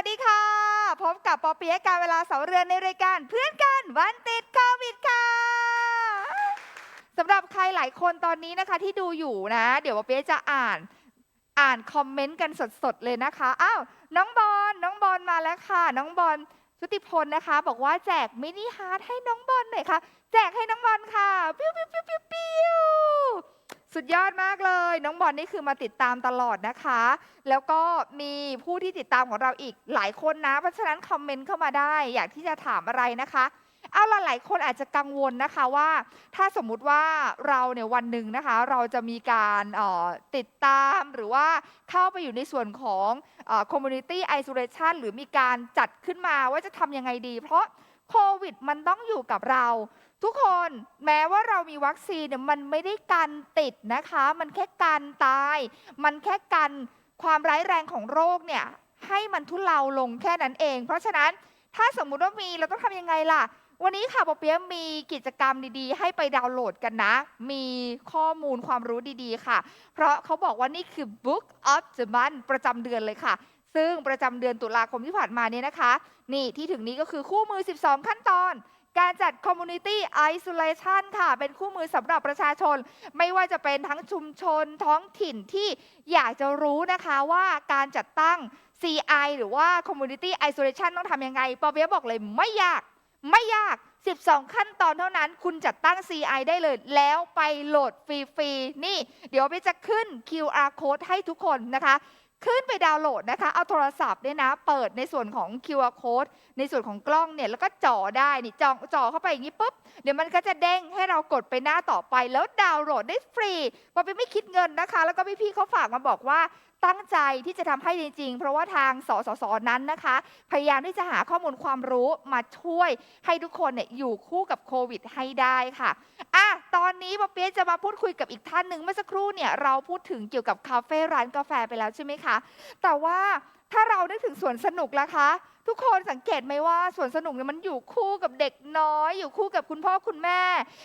วัสดีค่ะ พบกับปอเปียะการเวลาเสาเรือนในรายการเพื่อนกันวันติดโควิดค่ะสำหรับใครหลายคนตอนนี้นะคะที่ดูอยู่นะ เดี๋ยวปอเปียะจะอ่านอ่านคอมเมนต์กันสดๆเลยนะคะอ้าวน้องบอลน้องบอลมาแล้วค่ะ น้องบอลชุติพลนะคะ บอกว่าแจกมินิฮาร์ดให้น้องบอลหน่อยค่ะ แจกให้น้องบอลค่ะปิ้วปิ้วปิ้วปิ้วปิ้ว สุดยอดมากเลย น้องบอลนี่คือมาติดตามตลอดนะคะ แล้วก็มีผู้ที่ติดตามของเราอีกหลายคนนะ เพราะฉะนั้นคอมเมนต์เข้ามาได้ อยากที่จะถามอะไรนะคะ เอาละหลายคนอาจจะกังวลนะคะว่า ถ้าสมมุติว่าเราเนี่ยวันหนึ่งนะคะ เราจะมีการออติดตามหรือว่าเข้าไปอยู่ในส่วนของเอ่อ community isolation หรือมีการจัดขึ้นมาว่าจะทำยังไงดี เพราะโควิดมันต้องอยู่กับเรา ทุกคนแม้ว่าเรามีวัคซีนเนี่ยมันไม่ได้กันติดนะคะ มันแค่กันตาย มันแค่กันความร้ายแรงของโรคเนี่ยให้มันทุเลาลงแค่นั้นเอง เพราะฉะนั้นถ้าสมมุติว่ามีเราต้องทำยังไงล่ะ วันนี้ค่ะปอเปียะมีกิจกรรมดีๆ ให้ไปดาวน์โหลดกันนะ มีข้อมูลความรู้ดีๆค่ะ เพราะเขาบอกว่านี่คือ Book of the Month ประจำเดือนเลยค่ะซึ่งประจำเดือนตุลาคมที่ผ่านมาเนี่ยนะคะ นี่ที่ถึงนี้ก็คือคู่มือ 12 ขั้นตอน การจัด Community Isolation ค่ะ เป็นคู่มือสำหรับประชาชน ไม่ว่าจะเป็นทั้งชุมชนท้องถิ่นที่อยากจะรู้นะคะว่าการจัดตั้ง CI หรือว่า Community Isolation ต้องทำยังไงปอเปียบอกเลยไม่ยาก ไม่ยาก 12 ขั้นตอนเท่านั้น คุณจัดตั้ง CI ได้เลย แล้วไปโหลดฟรีๆ นี่ เดี๋ยวไปจะขึ้น QR code ให้ทุกคนนะคะ ขึ้นไปดาวน์โหลดนะคะ เอาโทรศัพท์เนี่ยนะ เปิดในส่วนของ QR code ในส่วนของกล้องเนี่ย แล้วก็จ่อได้นี่จ่อจ่อเข้าไปอย่างนี้ปุ๊บ เดี๋ยวมันก็จะเด้งให้เรากดไปหน้าต่อไป แล้วดาวน์โหลดได้ฟรีปอไปไม่คิดเงินนะคะ แล้วก็พี่ๆเขาฝากมาบอกว่าตั้งใจที่จะทำให้จริงๆ เพราะว่าทางสสสนั้นนะคะ พยายามที่จะหาข้อมูลความรู้มาช่วยให้ทุกคนเนี่ยอยู่คู่กับโควิดให้ได้ค่ะอะ ตอนนี้ปอเปี๊ยะจะมาพูดคุยกับอีกท่านหนึ่งเมื่อสักครู่เนี่ยเราพูดถึงเกี่ยวกับคาเฟ่ร้านกาแฟไปแล้วใช่ไหมคะ แต่ว่าถ้าเรานึกถึงสวนสนุกล่ะคะ ทุกคนสังเกตไหมว่าสวนสนุกเนี่ยมันอยู่คู่กับเด็กน้อย อยู่คู่กับคุณพ่อคุณแม่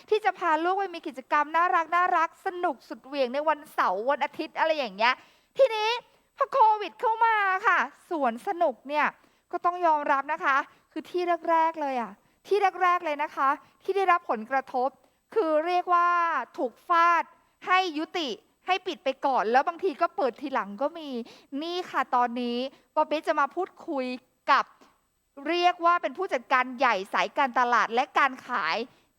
ที่จะพาลูกไปมีกิจกรรมน่ารักน่ารักสนุกสุดเหวี่ยงในวันเสาร์วันอาทิตย์อะไรอย่างเงี้ยทีนี้พอโควิดเข้ามาค่ะสวนสนุกเนี่ยก็ต้องยอมรับนะคะ คือที่แรกๆเลยอะที่แรกๆเลยนะคะ ที่ได้รับผลกระทบ คือเรียกว่าถูกฟาดให้ยุติให้ปิดไปก่อน แล้วบางทีก็เปิดทีหลังก็มี นี่ค่ะตอนนี้ปอเป๊ะจะมาพูดคุยกับเรียกว่าเป็นผู้จัดการใหญ่สายการตลาดและการขาย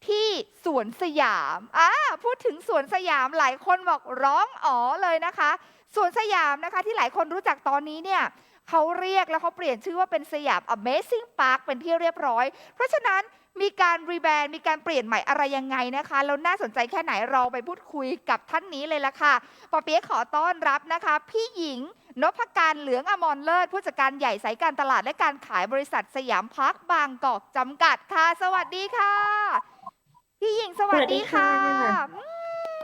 ที่สวนสยามอ่าพูดถึงสวนสยามหลายคนบอกร้องอ๋อเลยนะคะ สวนสยามนะคะที่หลายคนรู้จักตอนนี้เนี่ยเขาเรียกแล้วเขาเปลี่ยนชื่อว่าเป็นสยาม Amazing Park เป็นที่เรียบร้อย เพราะฉะนั้น มีการรีแบรนด์มีการเปลี่ยนใหม่อะไรยังไงนะคะแล้วน่าสนใจแค่ไหนเราไปพูดคุยกับท่านนี้เลยละค่ะปอเปี๊ยะขอต้อนรับนะคะ พี่หญิงนพการเหลืองอมรเลิศผู้จัดการใหญ่สายการตลาดและการขายบริษัทสยามพักบางกอกจำกัดค่ะ สวัสดีค่ะ พี่หญิงสวัสดีค่ะ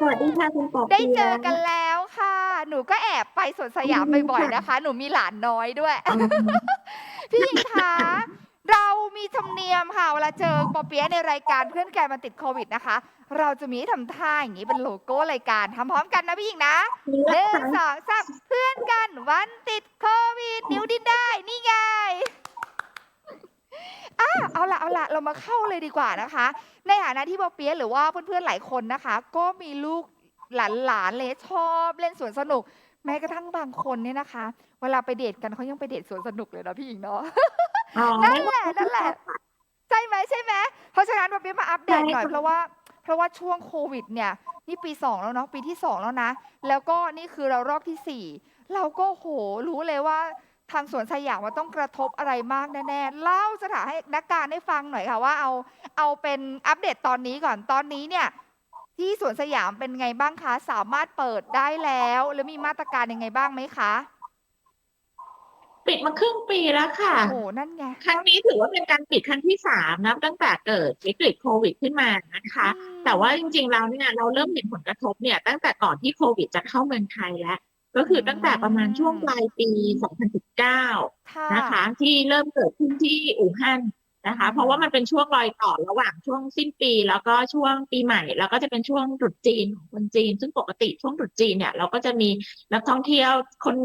สวัสดีค่ะคุณปอได้ปียะเจอกันแล้วค่ะ หนูก็แอบไปสวนสยามอืมบ่อยค่ะๆนะคะ หนูมีหลานน้อยด้วยอ๋อพี่หญิงคะ เรามีธรรมเนียมค่ะเวลาเจอปอเปี๊ยะในรายการเพื่อนแกมันติดโควิดนะคะ เราจะมีทำท่าอย่างนี้เป็นโลโก้รายการทำพร้อมกันนะพี่หญิงนะหนึ่งสองสามเพื่อนกันวันติดโควิด นิ้วดิ้นได้นี่ไงอะเอาละเอาละเรามาเข้าเลยดีกว่านะคะ ในฐานะที่ปอเปี๊ยะหรือว่าเพื่อนๆหลายคนนะคะ ก็มีลูกหลานๆเลยชอบเล่นสวนสนุก แม้กระทั่งบางคนเนี่ยนะคะ เวลาไปเดทกันเขายังไปเดทสวนสนุกเลยนะพี่หญิงเนาะ อ๋อนั่นแหละนั่นแหละ ใช่ไหมใช่ไหมเพราะฉะนั้นวันนี้มาอัปเดตหน่อยใช่ค่ะเพราะว่า เพราะว่าช่วงโควิดเนี่ยนี่ปีสองแล้วเนาะปีที่สองแล้วนะ แล้วก็นี่คือเรารอบที่สี่เราก็โหรู้เลยว่าทางสวนสยามมันต้องกระทบอะไรมากแน่ๆเล่าสถานให้นักการให้ฟังหน่อยค่ะว่าเอาเอาเป็นอัปเดตตอนนี้ก่อนตอนนี้เนี่ยที่สวนสยามเป็นไงบ้างคะ สามารถเปิดได้แล้วแล้วมีมาตรการยังไงบ้างไหมคะ ปิดมาครึ่งปีแล้วค่ะ โอ้ นั่นไง ครั้งนี้ถือว่าเป็นการปิดครั้งที่สามนับตั้งแต่เกิดวิกฤตโควิดขึ้นมานะคะ อืม แต่ว่าจริงๆแล้วเนี่ยเราเริ่มเห็นผลกระทบเนี่ยตั้งแต่ก่อนที่โควิดจะเข้าเมืองไทยแล้ว ก็คือตั้งแต่ประมาณช่วงปลายปี 2019 ค่ะ นะคะที่เริ่มเกิดขึ้นที่อู่ฮั่นนะคะเพราะว่ามันเป็นช่วงรอยต่อระหว่างช่วงสิ้นปี แล้วก็ช่วงปีใหม่ แล้วก็จะเป็นช่วงตรุษจีนของคนจีน ซึ่งปกติช่วงตรุษจีนเนี่ยเราก็จะมีนักท่องเที่ยวคน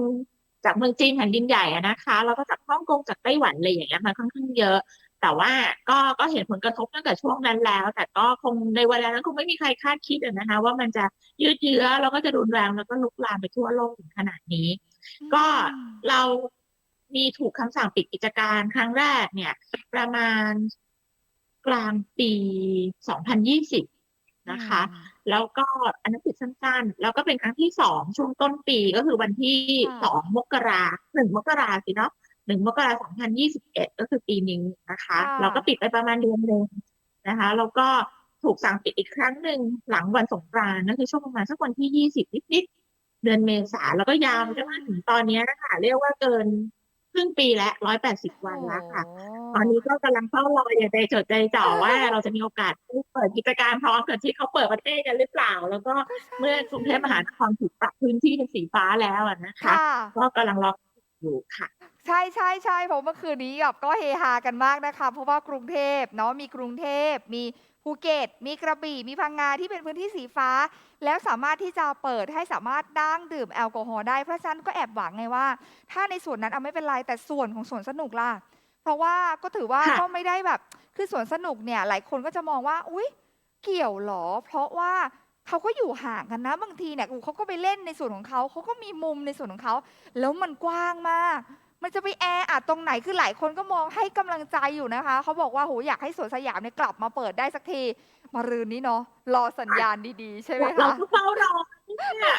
จากเมืองจีนแผ่นดินใหญ่อะนะคะแล้วก็จากฮ่องกงจากไต้หวันอะไรอย่างเงี้ยมันค่อนข้างเยอะ แต่ว่าก็ก็เห็นผลกระทบตั้งแต่ช่วงนั้นแล้ว แต่ก็คงในเวลานั้นคงไม่มีใครคาดคิดอะนะคะว่ามันจะยืดเยื้อแล้วก็จะรุนแรงแล้วก็ลุกลามไปทั่วโลกถึงขนาดนี้ ก็อืมเรามีถูกคำสั่งปิดกิจการครั้งแรกเนี่ย ประมาณกลางปี 2020 นะคะ แล้วก็อันนั้นปิดสั้นๆ แล้วก็เป็นครั้งที่สองช่วงต้นปีก็คือวันที่ค่ะสองมกราหนึ่งมกราสิเนาะหนึ่งมกราสองพันยี่สิบเอ็ดก็คือปีนี้นะคะค่ะเราก็ปิดไปประมาณเดือนหนึ่งนะคะแล้วก็ถูกสั่งปิดอีกครั้งหนึ่งหลังวันสงกรานต์นั่นคือช่วงประมาณสักวันที่ยี่สิบนิดๆเดือนเมษาแล้วก็ยาวไปจนมาถึงตอนเนี้ยนะคะเรียกว่าเกิน ครึ่งปีและร้อยแปดสิบวันแล้วค่ะโอ้ตอนนี้ก็กำลังเฝ้ารออย่างใจจดใจจ่อว่าเราจะมีโอกาสได้เปิดกิจการพร้อมกับที่เขาเปิดประเทศกันหรือเปล่า แล้วก็เมื่อกรุงเทพมหานครถูกปรับพื้นที่เป็นสีฟ้าแล้วอะนะคะค่ะก็กำลังรออยู่ค่ะใช่ใช่ใช่เพราะเมื่อคืนนี้แบบก็เฮฮากันมากนะคะ เพราะว่ากรุงเทพเนาะมีกรุงเทพมี ภูเก็ต มีกระบี่มีพังงาที่เป็นพื้นที่สีฟ้า แล้วสามารถที่จะเปิดให้สามารถนั่งดื่มแอลกอฮอล์ได้เพราะฉะนั้นก็แอบหวังไงว่า ถ้าในส่วนนั้นเอาไม่เป็นไรแต่ส่วนของสวนสนุกล่ะ เพราะว่าก็ถือว่าค่ะก็ไม่ได้แบบ คือสวนสนุกเนี่ยหลายคนก็จะมองว่า อุ๊ย เกี่ยวเหรอ เพราะว่าเขาก็อยู่ห่างกันนะ บางทีเนี่ยเขาก็ไปเล่นในส่วนของเขาเขาก็มีมุมในส่วนของเขาแล้วมันกว้างมาก มันจะไปแออัดตรงไหนคือหลายคนก็มองให้กำลังใจอยู่นะคะเขาบอกว่าโหอยากให้สวนสยามเนี่ยกลับมาเปิดได้สักทีมารืนนี้เนาะรอสัญญาณดีๆ ใช่ไหมเราคะก็เฝ้ารอเนี่ย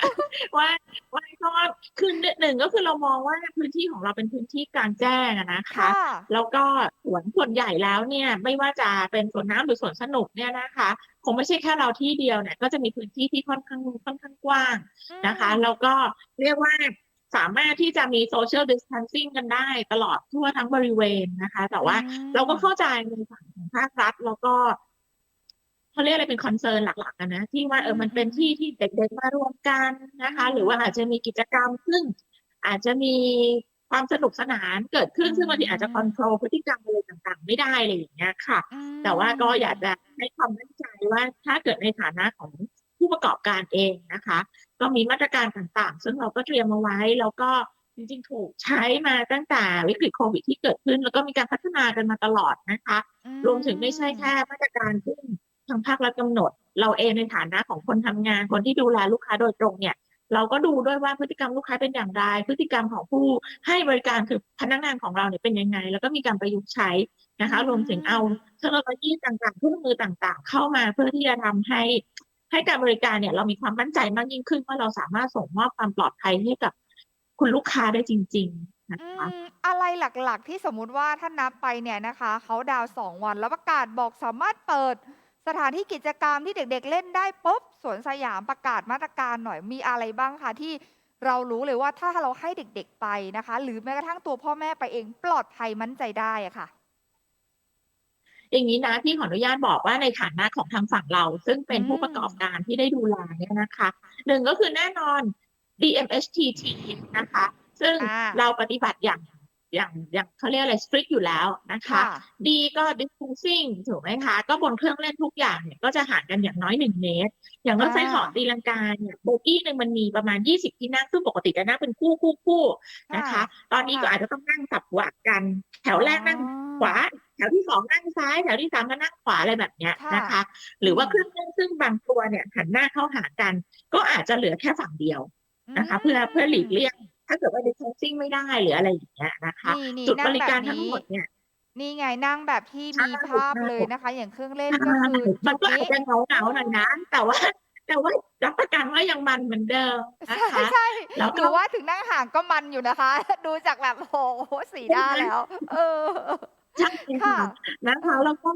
ว่าว่าก็คือหนึ่งก็คือเรามองว่าพื้นที่ของเราเป็นพื้นที่กลางแจ้งอะนะคะค่ะแล้วก็สวนส่วนใหญ่แล้วเนี่ยไม่ว่าจะเป็นสวนน้ำหรือสวนสนุกเนี่ยนะคะคงไม่ใช่แค่เราที่เดียวเนี่ยก็จะมีพื้นที่ที่ค่อนข้างค่อนข้างกว้างนะคะอืมแล้วก็เรียกว่า สามารถที่จะมี social distancing กันได้ตลอดทั่วทั้งบริเวณนะคะ แต่ว่าอืมเราก็เข้าใจในฝั่งของภาครัฐแล้วก็เขาเรียกอะไรเป็นคอนเซิร์นหลักๆอะนะที่ว่าเออมันเป็นที่ที่เด็กๆมารวมกันนะคะ หรือว่าอาจจะมีกิจกรรมซึ่งอาจจะมีความสนุกสนานเกิดขึ้นซึ่งบางทีอาจจะคอนโทรลพฤติกรรมอะไรต่างๆ ไม่ได้อะไรอย่างเงี้ยค่ะอืมแต่ว่าก็อยากจะให้ความมั่นใจว่าถ้าเกิดในฐานะของผู้ประกอบการเองนะคะ ก็มีมาตรการต่างๆ ซึ่งเราก็เตรียมมาไว้ แล้วก็จริงๆ ถูกใช้มาตั้งแต่วิกฤตโควิดที่เกิดขึ้น แล้วก็มีการพัฒนากันมาตลอดนะคะอืรวมถึงไม่ใช่แค่มาตรการที่ทางภาครัฐกำหนด เราเองในฐานะของคนทำงาน คนที่ดูแลลูกค้าโดยตรงเนี่ยเราก็ดูด้วยว่าพฤติกรรมลูกค้าเป็นอย่างไร พฤติกรรมของผู้ให้บริการคือพนักงานของเราเนี่ยเป็นยังไง แล้วก็มีการประยุกต์ใช้นะคะ รวมถึงเอาเทคโนโลยีต่างๆเครื่องมือต่างๆ เข้ามาเพื่อที่จะทำให้ ให้การบริการเนี่ยเรามีความมั่นใจมากยิ่งขึ้นว่าเราสามารถส่งมอบความปลอดภัยให้กับคุณลูกค้าได้จริง ๆ นะอืคะ ม อะไรหลัก ๆ ที่สมมุติว่าถ้านับไปเนี่ยนะคะ เขาดาวน์สองวัน แล้วประกาศบอกสามารถเปิดสถานที่กิจกรรมที่เด็ก ๆ เล่นได้ปุ๊บ สวนสยามประกาศมาตรการหน่อย มีอะไรบ้างคะ ที่เรารู้เลยว่าถ้าเราให้เด็ก ๆ ไปนะคะ หรือแม้กระทั่งตัวพ่อแม่ไปเองปลอดภัยมั่นใจได้อะค่ะ อย่างนี้นะพี่ขออนุญาตบอกว่าในฐานะของทางฝั่งเรา ซึ่งเป็นอืมผู้ประกอบการที่ได้ดูแลเนี่ยนะคะหนึ่งก็คือแน่นอน DMHTT นะคะ ซึ่งอ่าเราปฏิบัติอย่างอย่างอย่างเขาเรียกอะไร strict อยู่แล้วนะคะค่ะดีก็ distancing ถูกไหมคะ ก็บนเครื่องเล่นทุกอย่างเนี่ยก็จะห่างกันอย่างน้อยหนึ่งเมตร อย่างรถไฟเหาะอ่าตีลังกาเนี่ยโบกี้หนึ่งมันมีประมาณ20ที่นั่งซึ่งปกติจะนั่งเป็นคู่คู่คู่นะคะ ตอนนี้ก็ค่ะอาจจะต้องนั่งสับหวะกัน แถวแรกนั่งอ๋อขวา แถวที่สองนั่งซ้ายแถวที่สามก็นั่งขวาอะไรแบบเนี้ยค่ะนะคะ หรือว่าอืมเครื่องเล่นซึ่งบางตัวเนี่ยหันหน้าเข้าหากัน ก็อาจจะเหลือแค่ฝั่งเดียวนะคะ เพื่อเพื่อหลีกเลี่ยงถ้าเกิดว่า distancing ไม่ได้หรืออะไรอย่างเงี้ยนะคะ นี่นี่จุดนั่บงริแบการบทั้งนี้ หมดเนี่ยนี่ไงนั่งแบบที่มีใช่ภาพใช่เลยนะคะ อย่างเครื่องเล่นใช่ก็คือมันก็จุดอาจนี้ จะเหงาเหงาๆหน่อยนะแต่ว่า แต่ว่ารับประกันว่ายังมันเหมือนเดิมนะใช่คะ ใช่แล้วหก็นูว่าถึงนั่งห่างก็มันอยู่นะคะ ดูจากแบบโอ้โหสีหน้าแล้ว เออ ใช่ค่ะค่ะนะคะแล้วก็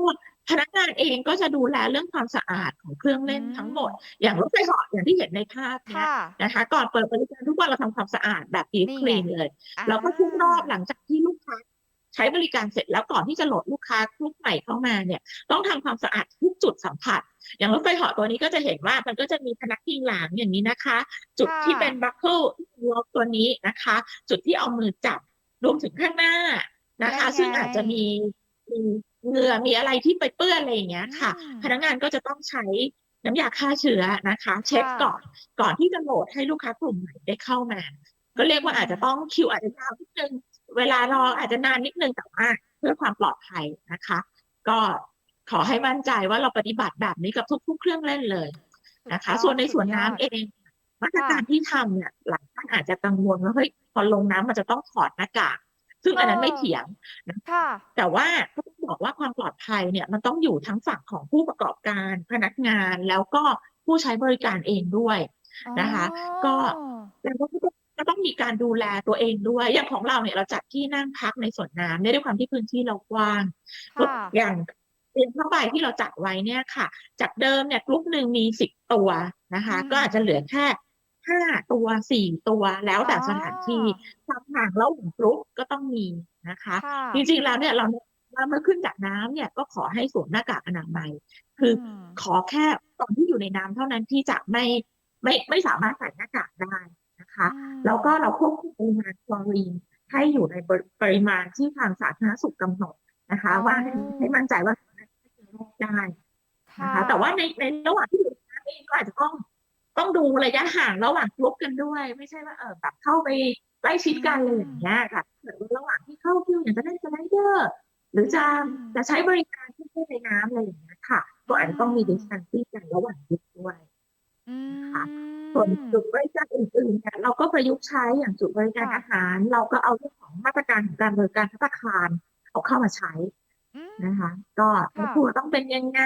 พนักงานเองก็จะดูแลเรื่องความสะอาดของเครื่องเล่นอืมทั้งหมด อย่างรถไฟเหาะอย่างที่เห็นในภาพเนี้ยค่ะนะคะ ก่อนเปิดบริการทุกวันเราทำความสะอาดแบบดีฟนี่คลีนไงเลยแล้วก็ทุกรอบหลังจากที่ลูกค้าใช้บริการเสร็จแล้วก่อนที่จะโหลดลูกค้าลูกใหม่เข้ามาเนี่ย ต้องทำความสะอาดทุกจุดสัมผัส อย่างรถไฟเหาะตัวนี้ก็จะเห็นว่ามันก็จะมีพนักพิงหลังอย่างนี้นะคะ จุดที่เป็นบัคเกิลล็อกตัวนี้นะคะ จุดที่เอามือจับรวมถึงข้างหน้า นะคะนั่นไงซึ่งอาจจะมีมีเหงื่อมีอะไรที่ไปเปื้อนอะไรอย่างเงี้ยค่ะ อืมพนักงานก็จะต้องใช้น้ำยาฆ่าเชื้อนะคะ เช็คค่ะก่อนก่อนที่จะโหลดให้ลูกค้ากลุ่มใหม่ได้เข้ามา ก็เรียกว่าอาจจะต้องคิวอาจจะยาวนิดนึง เวลารออาจจะนานนิดนึงแต่ว่าเพื่อความปลอดภัยนะคะ ก็ขอให้มั่นใจว่าเราปฏิบัติแบบนี้กับทุกๆเครื่องเล่นเลยนะคะสุดยอดส่วนในสวนสุดยอน้ำด เองมาตรการที่ทำเนี่ยหลายท่านอาจจะกังวลว่าเฮ้ยพอลงน้ำมันจะต้องถอดหน้ากาก ซึ่งอันนั้นไม่เถียงค่ะ แต่ว่าก็ต้องบอกว่าความปลอดภัยเนี่ยมันต้องอยู่ทั้งฝั่งของผู้ประกอบการพนักงานแล้วก็ผู้ใช้บริการเองด้วยนะคะ ก็อ๋อแล้วก็ต้องก็ต้องมีการดูแลตัวเองด้วย อย่างของเราเนี่ยเราจัดที่นั่งพักในสวนน้ำเนี่ยด้วยความที่พื้นที่เรากว้างค่ะอย่างเตียงผ้าใบที่เราจัดไว้เนี่ยค่ะ จากเดิมเนี่ยกลุ่มหนึ่งมีสิบตัวนะคะอืมก็อาจจะเหลือแค่ ห้าตัวสี่ตัวแล้วแต่สถานที่ความห่างระหว่างกลุ่มก็ต้องมีนะคะ ค่ะ จริง ๆ แล้วเนี่ยเราว่าเมื่อขึ้นจากน้ำเนี่ยก็ขอให้สวมหน้ากากอนามัยคืออม ขอแค่ตอนที่อยู่ในน้ำเท่านั้นที่จะไม่ไม่ไม่สามารถใส่หน้ากากได้นะคะ อืม แล้วก็เราควบคุมปริมาณคลอรีนให้อยู่ในปริปริมาณที่ทางสาธารณสุขกำหนดนะคะว่าให้ให้มั่นใจว่าสามารถให้เชื้อโรคได้นะคะแต่ว่าในในระหว่างที่อยู่ในน้ำเองก็อาจจะต้อง ต้องดูระยะห่างระหว่างกลุ่มกันด้วย ไม่ใช่ว่าเออแบบเข้าไปใกล้ชิดกันเลยอย่างเงี้ยค่ะเหมือนระหว่างที่เข้าคิวอย่างจะเล่นสไลเดอร์ หรือจะอืมจะใช้บริการที่ในน้ำอะไรอย่างเงี้ยค่ะ ก็อาจจะต้องมีอืม distancing กันระหว่างกลุ่มด้วยอืมค่ะส่วนจุดบริการอื่นๆเนี่ยเราก็ประยุกต์ใช้อย่างจุดบริการค่ะอาหาร เราก็เอาเรื่องของมาตรการของการบริการภัตตาคารเอาเข้ามาใช้อืมนะคะ ก็ค่ะควรต้องเป็นยังไง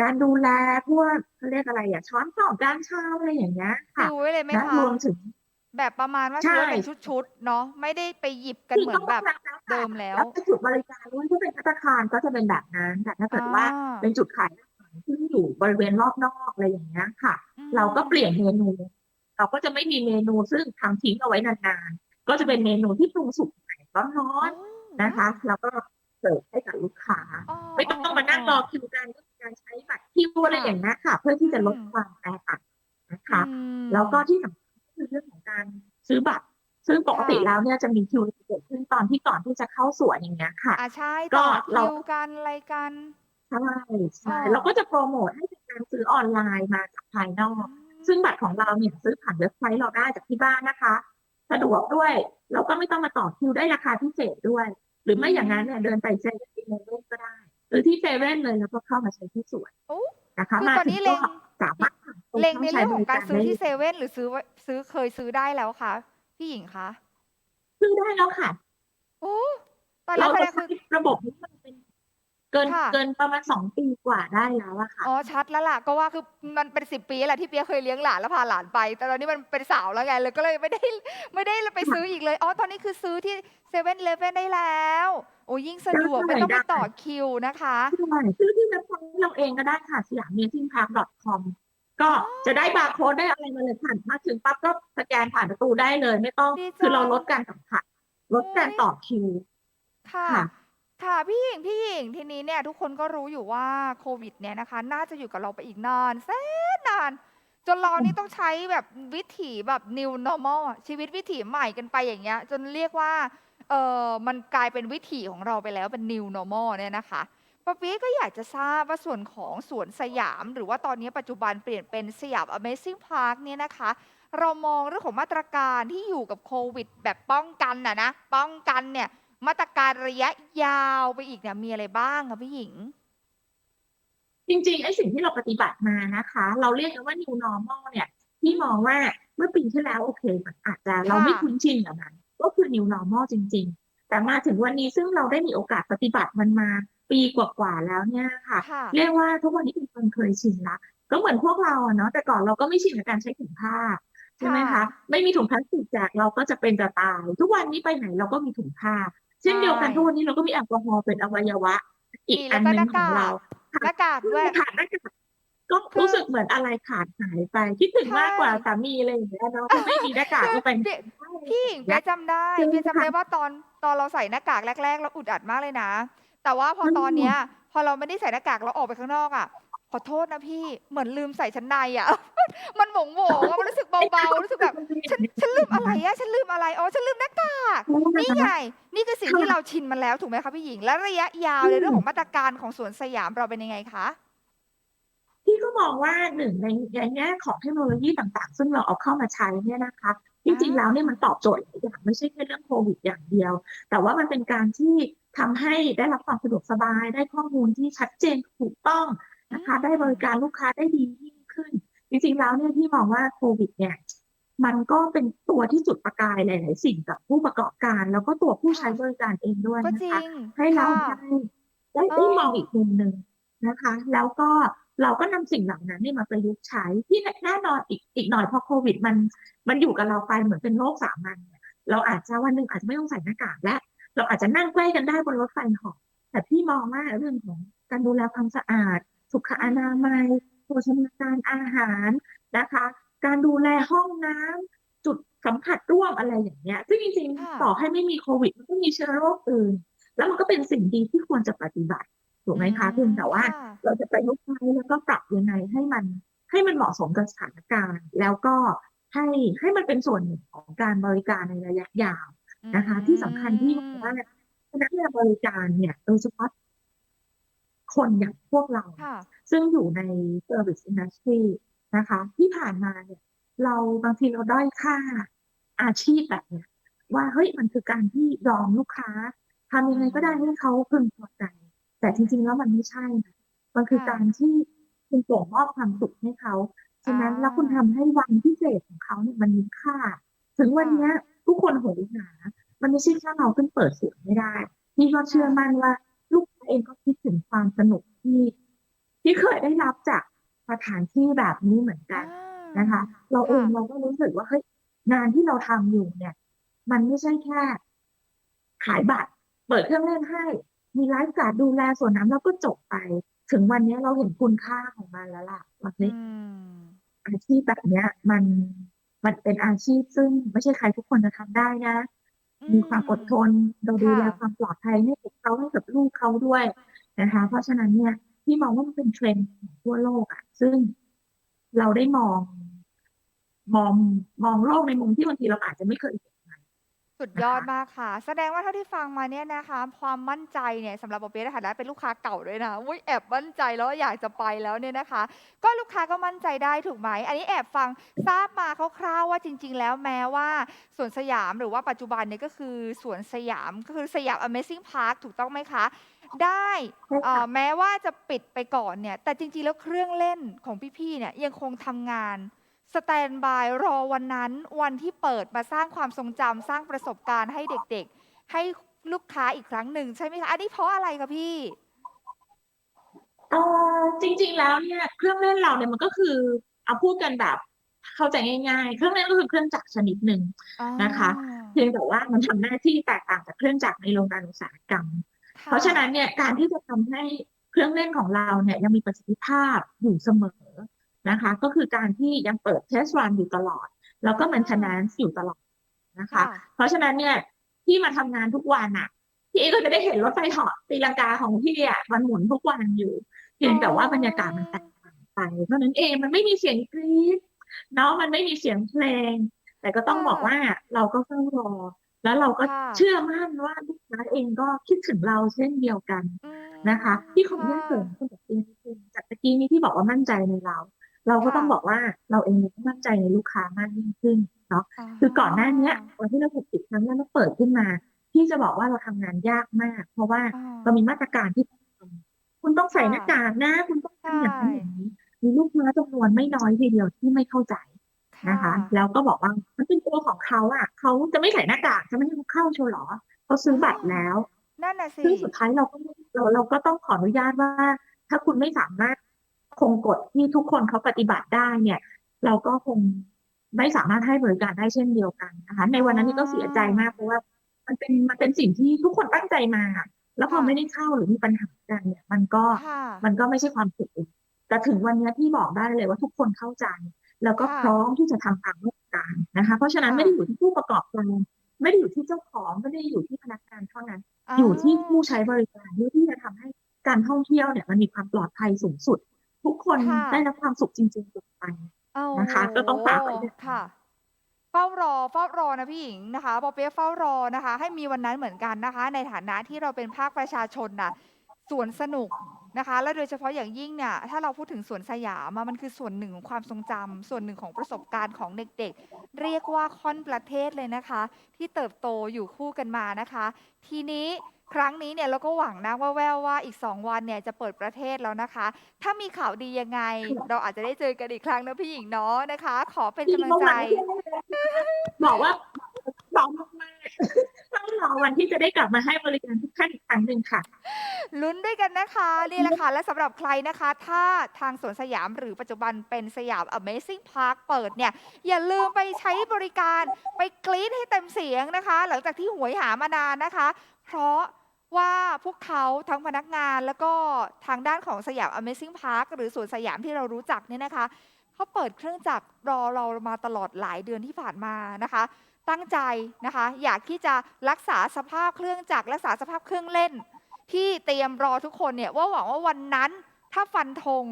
การดูแลพวกเขาเรียกอะไรอะช้อนส้อมจานชามอะไรอย่างเงี้ยค่ะดูไว้เลยไหมและคะรวมถึง แบบประมาณว่าใช่ ซื้อเป็นชุดๆเนาะไม่ได้ไปหยิบกันคือเหมือต้อนงแบบแล้วแต่เดิมแล้วแล้วแต่จุดบริการด้วยถ้าเป็นภัตตาคารก็จะเป็นแบบนั้น แต่ถ้าเกิดว่าอ่าเป็นจุดขายอาหารที่อยู่บริเวณรอบนอกอะไรอย่างเงี้ยค่ะ อืมเราก็เปลี่ยนเมนู เราก็จะไม่มีเมนูซึ่งทำทิ้งเอาไว้นานๆ ก็จะเป็นเมนูที่ปรุงสุกใหม่ร้อนๆนะคะ แล้วก็เสิร์ฟให้กับลูกค้า อ๋อไม่ต้องมานั่งรอคิวกันก็มี การใช้บัตรคิวอะไรอย่างนี้ยค่ะ เพื่อที่จะลดอืมความแออัดนะคะอืมแล้วก็ที่สำคัญก็คือเรื่องของการซื้อบัตร ซึ่งปกติค่ะแล้วเนี่ยจะมีคิวเกิดขึ้นตอนที่ก่อนที่จะเข้าสวนอย่างเงี้ยค่ะอ่าใช่ก็ต่อเราคิวกันอะไรกันใช่ใช่อ่าเราก็จะโปรโมทให้เป็นการซื้อออนไลน์มาจากภายนอก ซึ่งบัตรของเราเนี่ยซื้อผ่านเว็บไซต์เราได้จากที่บ้านนะคะ สะดวกด้วยแล้วก็ไม่ต้องมาต่อคิวได้ราคาพิเศษด้วย หรือไม่อย่างนั้นเนี่ยเดินไปเซเว่นอีเลฟเว่นก็ได้ หรือที่เซเว่นเลยแล้วก็เข้ามาใช้ที่สวนโอ้ นะคะคือมาตอนถึนี้งเล็ก็ง สามารถผ่านตรงเล็งในเข้าใช้เรื่องบของริการการซื้อได้ที่เซเว่นหรือซื้อไว้ซื้อเคยซื้อได้แล้วคะพี่หญิงคะซื้อได้แล้วค่ะ โอ้ตอนแรเรากแสดจะงใช้คือระบบนี้มันเป็นเกินค่ะ เกินประมาณสองปีกว่าได้แล้วอะค่ะ อ๋อชัดแล้วล่ะก็ว่าคือมันเป็นสิบปีแล้วที่เปียเคยเลี้ยงหลานแล้วพาหลานไป แต่ตอนนี้มันเป็นสาวแล้วไงเลยก็เลยไม่ได้ไม่ได้ไปซื้ออีกเลยอ๋อตอนนี้คือซื้อที่เซเว่นเลฟเว่นได้แล้ว โอ้ยิ่งสะดวกได้ไม่ต้องไปได้ต่อคิวนะคะใช่ซื้อที่เว็บไซต์เราเองก็ได้ค่ะสยามเมซิ่งพาร์ค .com ก็จะได้บาร์โค้ดได้อะไรมาเลยผ่านมาถึงปั๊บก็สแกนผ่านประตูได้เลย ไม่ต้องดีจัง คือเราลดการสัมผัสลดการต่อคิว ค่ะ ค่ะ ค่ะ พี่หญิง พี่หญิง ทีนี้เนี่ยทุกคนก็รู้อยู่ว่าโควิดเนี่ยนะคะ น่าจะอยู่กับเราไปอีกนานแสนนาน จนเรานี่ต้องใช้แบบวิถีแบบ new normal อะชีวิตวิถีใหม่กันไปอย่างเงี้ย จนเรียกว่า เออมันกลายเป็นวิถีของเราไปแล้วเป็น new normal เนี่ยนะคะปะปี้ก็อยากจะทราบว่าส่วนของสวนสยาม หรือว่าตอนนี้ปัจจุบันเปลี่ยนเป็นสยาม Amazing Park เนี่ยนะคะ เรามองเรื่องของมาตรการที่อยู่กับโควิด แบบป้องกันน่ะนะ ป้องกันเนี่ยมาตรการระยะยาวไปอีกเนี่ยมีอะไรบ้างคะพี่หญิง จริงๆไอ้สิ่งที่เราปฏิบัติมานะคะ เราเรียกกันว่า new normal เนี่ยที่มองว่าเมื่อปีที่แล้วโอเคอาจจะเราไม่คุ้นชินกับมัน ก็คือ new normal จริง ๆ แต่มาถึงวันนี้ซึ่งเราได้มีโอกาสปฏิบัติมันมาปีกว่าๆแล้วเนี่ยค่ะค่ะเรียกว่าทุกวันนี้เป็นคนเคยชินละก็เหมือนพวกเราอะเนาะแต่ก่อนเราก็ไม่ชินกับการใช้ถุงผ้าใช่ไหมคะค่ะไม่มีถุงพลาสติกแจกเราก็จะเป็นจะตาย ทุกวันนี้ไปไหนเราก็มีถุงผ้า เช่นเดียวกันใช่ทุกวันนี้เราก็มีแอลกอฮอล์เป็นอวัยวะ อีกมีอัแล้วนก็หหนึ่น้างของกากเราหน้ากากด้วยขาดหน้ากาก ก็คือรู้สึกเหมือนอะไรขาดหายไป คิดถึงใช่มากกว่าสามีอะไรอย่างเงี้ยเนาะพอไม่มีหน้ากากก็เป็นพี่พี่หญิงเปียจำได้คือเปียจำได้ค่ะว่าตอนตอนเราใส่หน้ากากแรก ๆ เราอุดอัดมากเลยนะ แต่ว่าพออืมตอนเนี้ย พอเราไม่ได้ใส่หน้ากากเราออกไปข้างนอกอะขอโทษนะพี่เหมือนลืมใส่ชั้นในอะ มันหมงโหงๆอะมันรู้สึกเบาๆรู้สึกแบบฉันฉันลืมอะไรอะฉันลืมอะไรอ๋อฉันลืมหน้ากากนี่ไงนี่คือสิ่งที่เราชินมันแล้วถูกไหมคะพี่หญิง และระยะยาวในเรื่องของมาตรการของสวนสยามเราเป็นยังไงคะพี่ ก็มองว่าหนึ่งในในแง่ของเทคโนโลยีต่างๆ ซึ่งเราเอาเข้ามาใช้เนี่ยนะคะจริงๆแล้วเนี่ยมันตอบโจทย์หลายอย่างไม่ใช่แค่เรื่องโควิดอย่างเดียว แต่ว่ามันเป็นการที่ทำให้ได้รับความสะดวกสบาย ได้ข้อมูลที่ชัดเจนถูกต้องนะคะอืมได้บริการลูกค้าได้ดียิ่งขึ้น จริงๆแล้วเนี่ยที่มองว่าโควิดเนี่ยมันก็เป็นตัวที่จุดประกายหลาย ๆ สิ่งกับผู้ประกอบการ แล้วก็ตัวผู้ใช้บริการเองด้วยก็นะจริคะงให้เราค่ะได้ได้เอได้อมองอีกมุมหนึ่งนะคะ แล้วก็ เราก็นำสิ่งเหล่านั้นเนี่ยมาประยุกต์ใช้ที่แน่นอนอีกอีกหน่อยพอโควิด มันมันอยู่กับเราไปเหมือนเป็นโรคสามัญเนี่ยเราอาจจะวันหนึ่งอาจจะไม่ต้องใส่หน้ากากและเราอาจจะนั่งใกล้กันได้บนรถไฟเหาะแต่พี่มองว่าเรื่องของการดูแลความสะอาด สุขอนามัยโภชนาการอาหารนะคะ การดูแลห้องน้ำจุดสัมผัสร่วมอะไรอย่างเงี้ยซึ่งจริงค่ะๆต่อให้ไม่มีโควิด มันก็มีเชื้อโรคอื่น แล้วมันก็เป็นสิ่งดีที่ควรจะปฏิบัติ ถูกไหมคะเพียงแต่ว่าค่ะเราจะประยุกต์ใช้แล้วก็ปรับยังไงให้มันให้มันเหมาะสมกับสถานการณ์ แล้วก็ให้ให้มันเป็นส่วนหนึ่งของการบริการในระยะยาวนะคะ ที่สำคัญที่บอกว่าพนักงานบริการเนี่ยโดยเฉพาะคนอย่างพวกเราค่ะซึ่งอยู่ใน service industry นะคะ ที่ผ่านมาเนี่ย เราบางทีเราด้อยค่าอาชีพแบบเนี้ยว่าเฮ้ยมันคือการที่ยอมลูกค้าทำยังไงก็ได้ให้เขาพึงพอใจ แต่จริงๆแล้วมันไม่ใช่นะมันคือค่ะการที่คุณส่งมอบความสุขให้เขาฉะนั้นอ่าแล้วคุณทำให้วันพิเศษของเขาเนี่ยมันมีค่า ถึงวันค่ะเนี้ยทุกคนโหยหา มันไม่ใช่แค่เราขึ้นเปิดเสียงไม่ได้พี่ก็เชื่อมั่นว่าลูกค้าเองก็คิดถึงความสนุกที่ ที่เคยได้รับจากสถานที่แบบนี้เหมือนกันอ่านะคะ เราเองค่ะเราก็รู้สึกว่าเฮ้ยงานที่เราทำอยู่เนี่ย มันไม่ใช่แค่ ขายบัตร เปิดเครื่องเล่นให้ มีไลฟ์การ์ดดูแลส่วนนั้นแล้วก็จบไป ถึงวันนี้เราเห็นคุณค่าของมันแล้วล่ะว่าอืเฮ้ยมอาชีพแบบเนี้ย มันมันเป็นอาชีพซึ่งไม่ใช่ใครทุกคนจะทำได้นะ มีความอดทนเราดูแลค่ะความปลอดภัยให้กับเขาให้กับลูกเขาด้วยนะคะ เพราะฉะนั้นเนี่ยพี่มองว่ามันเป็นเทรนด์ของทั่วโลกอะ ซึ่งเราได้มอง มองมองโลกในมุมที่บางทีเราอาจจะไม่เคยเห็นมัน สุดนะยอดคะ มากค่ะ แสดงว่าเท่าที่ฟังมาเนี่ยนะคะ ความมั่นใจเนี่ยสำหรับปอเปี๊ยะในฐานะเป็นลูกค้าเก่าด้วยนะอุ้ยแอบมั่นใจแล้วอยากจะไปแล้วเนี่ยนะคะ ก็ลูกค้าก็มั่นใจได้ถูกไหม อันนี้แอบฟังทราบมาคร่าวๆว่าจริง ๆ แล้วแม้ว่าสวนสยามหรือว่าปัจจุบันเนี่ยก็คือสวนสยามก็คือสยาม Amazing Park ถูกต้องไหมคะ ได้ใช่เอ่ค่ะ อแม้ว่าจะปิดไปก่อนเนี่ยแต่จริงๆแล้วเครื่องเล่นของพี่ๆเนี่ยยังคงทำงาน สแตนบายรอวันนั้นวันที่เปิดมาสร้างความทรงจำสร้างประสบการณ์ให้เด็กๆ ให้ลูกค้าอีกครั้งหนึ่งใช่ไหมคะ อันนี้เพราะอะไรคะพี่ เออจริงๆแล้วเนี่ยเครื่องเล่นเราเนี่ยมันก็คือเอาพูดกันแบบเข้าใจง่าย ๆ เครื่องเล่นก็คือเครื่องจักรชนิดหนึ่งอ๋อนะคะ เพียงแต่ว่ามันทำหน้าที่แตกต่างจากเครื่องจักรในโรงงานอุตสาหกรรมค่เพราะฉะนั้นเนี่ยการที่จะทำให้เครื่องเล่นของเราเนี่ยยังมีประสิทธิภาพอยู่เสมอ นะคะ ก็คือการที่ยังเปิดเทสรันอยู่ตลอด แล้วก็ maintenance อยู่ตลอดนะคะค่ะเพราะฉะนั้นเนี่ยที่มาทำงานทุกวันอะพี่เอก็จะได้เห็นรถไฟเหาะตีลังกาของพี่อะมันหมุนทุกวันอยู่ เพียงแต่ว่าบรรยากาศมันแตกต่างไปเท่านั้นเองมันไม่มีเสียงกรี๊ดเนาะมันไม่มีเสียงเพลง แต่ก็ต้องค่ะบอกว่าเราก็เฝ้ารอ แล้วเราก็ค่ะเชื่อมั่นว่าลูกค้าเองก็คิดถึงเราเช่นเดียวกันอืมนะคะ ที่ขออนุญาตค่ะเสริมคุณจากตีนิดนึงจากตะกี้นี้ที่บอกว่ามั่นใจในเรา เราก็ต้องค่ะบอกว่าเราเองก็มั่นใจในลูกค้ามากยิ่งขึ้นเนาะคือก่อนหน้าเนี้ยวันที่เราถูกปิดครั้งแรกเราเปิดขึ้นมาที่จะบอกว่าเราทำงานยากมาก เพราะว่าอ่าเรามีมาตรการที่ต้องทำคุณต้องใส่ค่ะหน้ากากนะ คุณต้องทำอย่างนั้นใช่อย่างนี้มีลูกค้าจำนวนไม่น้อยทีเดียวที่ไม่เข้าใจนะคะ แล้วก็บอกว่ามันเป็นตัวของเขาอะเขาจะไม่ใส่หน้ากากจะไม่ให้เขาเข้าโชว์เหรอเขาซื้อบัตรแล้วนั่นน่ะสิซึ่งสุดท้ายเราก็ไม่เราเราก็ต้องขออนุญาตว่า ถ้าคุณไม่สามารถ คงกฎที่ทุกคนเขาปฏิบัติได้เนี่ย เราก็คงไม่สามารถให้บริการได้เช่นเดียวกันนะคะในวันนั้นนี่ก็เสียใจมากเพราะว่า มันเป็นมันเป็นสิ่งที่ทุกคนตั้งใจมา แล้วพอค่ะไม่ได้เข้าหรือมีปัญหากันเนี่ย มันก็ค่ะมันก็ไม่ใช่ความสุขอีกแต่ถึงวันนี้พี่บอกได้เลยว่าทุกคนเข้าใจ แล้วก็ค่ะพร้อมที่จะทำตามมาตรการนะคะ เพราะฉะนั้นค่ะไม่ได้อยู่ที่ผู้ประกอบการไม่ได้อยู่ที่เจ้าของไม่ได้อยู่ที่พนักงานเท่านั้น อยู่ที่ผู้ใช้บริการเพื่อที่จะทำให้การท่องเที่ยวเนี่ยมันมีความปลอดภัยสูงสุด ทุกคนค่ะ ได้รับความสุขจริงๆกลับไปโอ้นะคะก็ต้องฝากไว้ด้วย ค่ะ เฝ้ารอเฝ้ารอนะพี่หญิงนะคะปอเปี๊ยะเฝ้ารอนะคะ ให้มีวันนั้นเหมือนกันนะคะ ในฐานะที่เราเป็นภาคประชาชนน่ะสวนสนุก นะคะ และโดยเฉพาะอย่างยิ่งเนี่ย ถ้าเราพูดถึงสวนสยามอะมันคือส่วนหนึ่งของความทรงจำส่วนหนึ่งของประสบการณ์ของเด็กๆ เรียกว่าค่อนประเทศเลยนะคะ ที่เติบโตอยู่คู่กันมานะคะ ทีนี้ครั้งนี้เนี่ยเราก็หวังนะว่าแววว่าอีก 2 วันเนี่ยจะเปิดประเทศแล้วนะคะ ถ้ามีข่าวดียังไง เราอาจจะได้เจอกันอีกครั้งนะพี่หญิงเนาะนะคะ ขอเป็นกำลังใจ บอกว่าพร้อมมากๆ รอวันที่จะได้กลับมาให้บริการทุกท่านอีกครั้งหนึ่งค่ะ ลุ้นด้วยกันนะคะนี่แหละค่ะและสำหรับใครนะคะ ถ้าทางสวนสยามหรือปัจจุบันเป็นสยาม Amazing Park เปิดเนี่ย อย่าลืมไปใช้บริการไปกรี๊ดให้เต็มเสียงนะคะ หลังจากที่หวยหามานานนะคะ เพราะว่าพวกเขาทั้งพนักงานแล้วก็ทางด้านของสยาม Amazing Park หรือสวนสยามที่เรารู้จักเนี่ยนะคะเขาเปิดเครื่องจักรรอเรามาตลอดหลายเดือนที่ผ่านมานะคะ ตั้งใจนะคะ อยากที่จะรักษาสภาพเครื่องจักรรักษาสภาพเครื่องเล่น ที่เตรียมรอทุกคนเนี่ยว่าหวังว่าวันนั้นถ้าฟันธง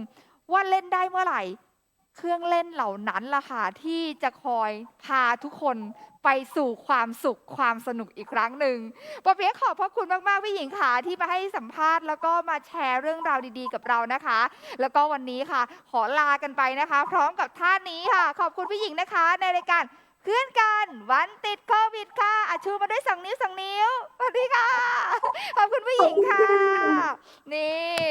ว่าเล่นได้เมื่อไหร่ เครื่องเล่นเหล่านั้นล่ะค่ะที่จะคอยพาทุกคนไปสู่ความสุขความสนุกอีกครั้งหนึ่งปอเปียกขอบพระคุณมากๆพี่หญิงค่ะที่มาให้สัมภาษณ์ แล้วก็มาแชร์เรื่องราวดีๆกับเรานะคะ แล้วก็วันนี้ค่ะ ขอลากันไปนะคะ พร้อมกับท่านี้ค่ะ ขอบคุณพี่หญิงนะคะ ในรายการ เพื่อนกันวันติดโควิดค่ะอาชูมาด้วยสองนิ้วสองนิ้วสวัสดีค่ะ ขอบคุณพี่หญิงค่ะ นี่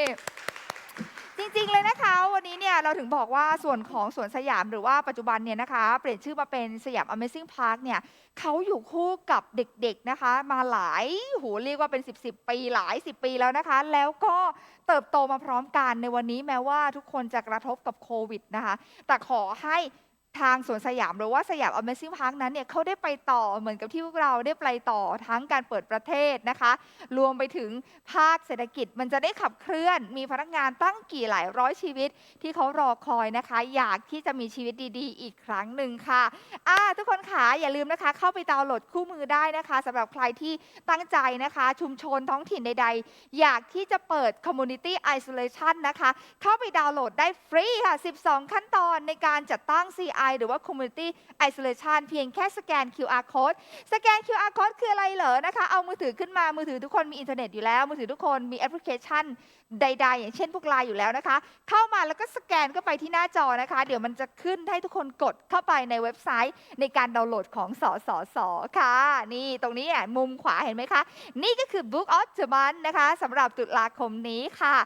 จริงๆเลยนะคะ วันนี้เนี่ยเราถึงบอกว่าส่วนของสวนสยามหรือว่าปัจจุบันเนี่ยนะคะ เปลี่ยนชื่อมาเป็นสยาม Amazing Park เนี่ยเขาอยู่คู่กับเด็กๆนะคะ มาหลายโหเรียกว่าเป็น 10บสปีหลาย 10 ปีแล้วนะคะ แล้วก็เติบโตมาพร้อมกันในวันนี้แม้ว่าทุกคนจะกระทบกับโควิดนะคะ แต่ขอให้ ทางสวนสยามหรือว่าสยาม Amazing Park นั้นเนี่ยเขาได้ไปต่อเหมือนกับที่พวกเราได้ไปต่อทั้งการเปิดประเทศนะคะ รวมไปถึงภาคเศรษฐกิจมันจะได้ขับเคลื่อน มีพนักงานตั้งกี่หลายร้อยชีวิตที่เขารอคอยนะคะ อยากที่จะมีชีวิตดี ๆ อีกครั้งหนึ่งค่ะอ่าทุกคนค่ะอย่าลืมนะคะ เข้าไปดาวน์โหลดคู่มือได้นะคะสำหรับใครที่ตั้งใจนะคะ ชุมชนท้องถิ่นใด ๆ อยากที่จะเปิด Community Isolation นะคะ เข้าไปดาวน์โหลดได้ฟรีค่ะ 12 ขั้นตอนในการจัดตั้ง CI หรือว่า Community Isolation เพียงแค่สแกน QR Code สแกน QR Code คืออะไรเหรอนะคะ เอามือถือขึ้นมา มือถือทุกคนมีอินเทอร์เน็ตอยู่แล้ว มือถือทุกคนมีแอปพลิเคชันใด ๆ อย่างเช่นพวกไลน์อยู่แล้วนะคะ เข้ามาแล้วก็สแกนเข้าไปที่หน้าจอนะคะ เดี๋ยวมันจะขึ้นให้ทุกคนกดเข้าไปในเว็บไซต์ ในการดาวน์โหลดของสสสค่ะ นี่ตรงนี้อะมุมขวาเห็นไหมคะ นี่ก็คือ Book of the Month นะคะสำหรับตุลาคมนี้ค่ะ